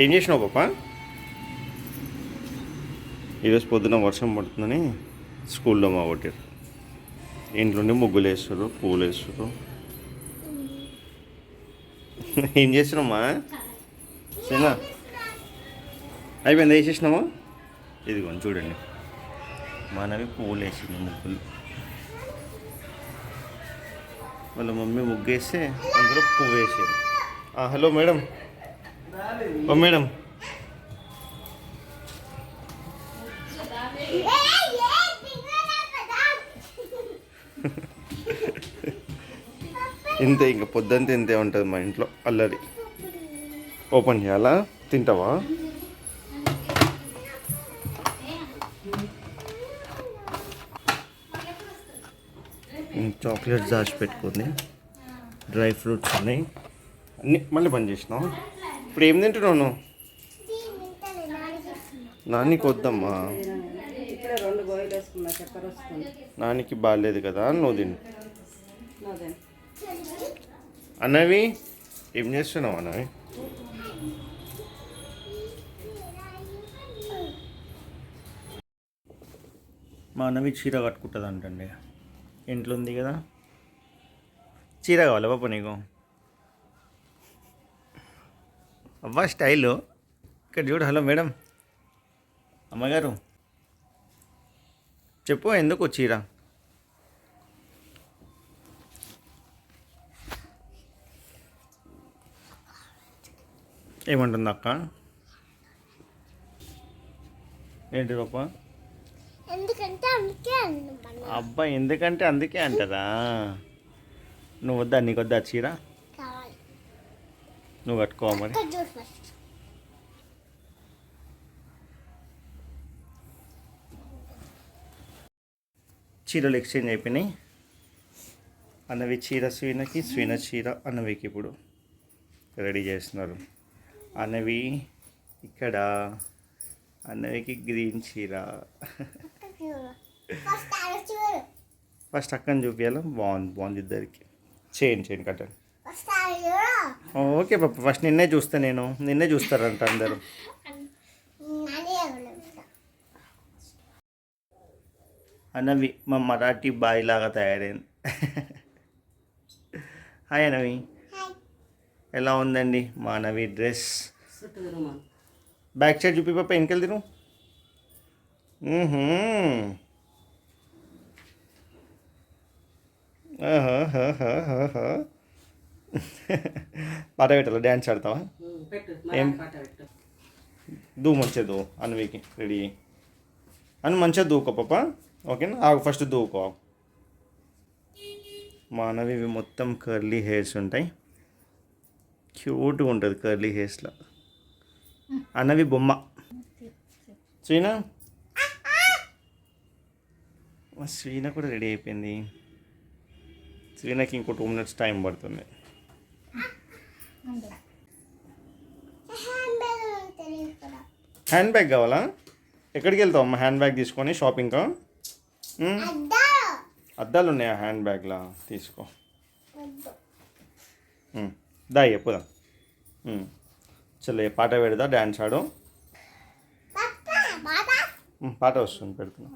ఏం చేసినావు పాప ఈరోజు పొద్దున వర్షం పడుతుందని స్కూల్లో మా కొట్టారు. ఇంట్లోనే ముగ్గులు వేస్తారు పూలు వేస్తారు ఏం చేసినామా సరేనా? అయిపోయింది? వేసేసినామా ఇదిగోండి చూడండి. మనవి పువ్వులు వేసింది ముగ్గులు. వాళ్ళ మమ్మీ ముగ్గు వేస్తే అందులో పువ్వు వేసారు హలో మేడం. ఓ మేడం. ఇంతే ఇంకా పొద్దుంతా ఇంతే ఉంటుంది మా ఇంట్లో అల్లరి. ఓపెన్ చేయాలా? తింటావా? చాక్లెట్స్ దాచి పెట్టుకుంది డ్రై ఫ్రూట్స్ ఉన్నాయి. అన్ని మళ్ళీ బంద్ చేసినావు? ఇప్పుడు ఏం తింటున్నావు నువ్వు? నాన్నకి వద్దమ్మా నాన్నకి బాగాలేదు కదా నువ్వు తిను. అన్నవి ఏం చేస్తున్నావు అన్నవి? మా అన్నవి చీర కట్టుకుంటుంది అంటండి ఇంట్లో ఉంది కదా. చీర కావాలి పాప నీకు? అవ్వా స్టైలు. ఇక్కడ చూడు హలో మేడం. అమ్మగారు. చెప్పు ఎందుకు చీర? ఏమంటుంది అక్క? ఏంటి రూప ఎందుకంటే అందుకే అన్నమాట అబ్బా ఎందుకంటే అందుకే అంటారా నువ్వు వద్దా నీకు వద్దా చీర? నువ్వు మరి? ఫస్ట్ చీరలు ఎక్స్చేంజ్ అయిపోయినాయి. అన్నవి చీర స్వీనకి స్వీన చీర అన్నవికి ఇప్పుడు రెడీ చేస్తున్నారు. అన్నవి ఇక్కడ అన్నవికి గ్రీన్ చీర. ఫస్ట్ అక్కని చూపించాలా బాగుంది బాగుంది ఇద్దరికి. చేయండి చేయండి కట్టండి ఓకే పాప ఫస్ట్ నిన్నే చూస్తా నేను. నిన్నే చూస్తారంట అందరూ. అనవి మా మరాఠీ బాయ్ లాగా తయారైంది. హాయ్ అనవి. ఎలా ఉందండి మా అనవి డ్రెస్? బ్యాక్ సైడ్ చూపి పాప వెనకెళ్ళి తిరు పాట పెట్టాలా? డ్యాన్స్ ఆడతావా? ఏం? దూ మంచిగా దూ అన్నవికి రెడీ అని మంచిగా దూకో పాప. ఓకేనా? ఆగు ఫస్ట్ దూకో మా అన్నవి ఇవి మొత్తం కర్లీ హెయిర్స్ ఉంటాయి. క్యూట్గా ఉంటుంది కర్లీ హెయిర్స్లో అన్నవి బొమ్మ. శ్రీనా? శ్రీన కూడా రెడీ అయిపోయింది. శ్రీనకి ఇంకో టూ మినిట్స్ టైం పడుతుంది. హ్యాండ్ బ్యాగ్ కావాలా? ఎక్కడికి వెళ్తావు అమ్మ హ్యాండ్ బ్యాగ్ తీసుకొని షాపింగ్కా? అద్దాలు ఉన్నాయా హ్యాండ్ బ్యాగ్లా? తీసుకో. దా చెప్పుదా చలో ఏ పాట పెడదా డ్యాన్స్ ఆడు. పాట వస్తుంది పెడుతున్నా.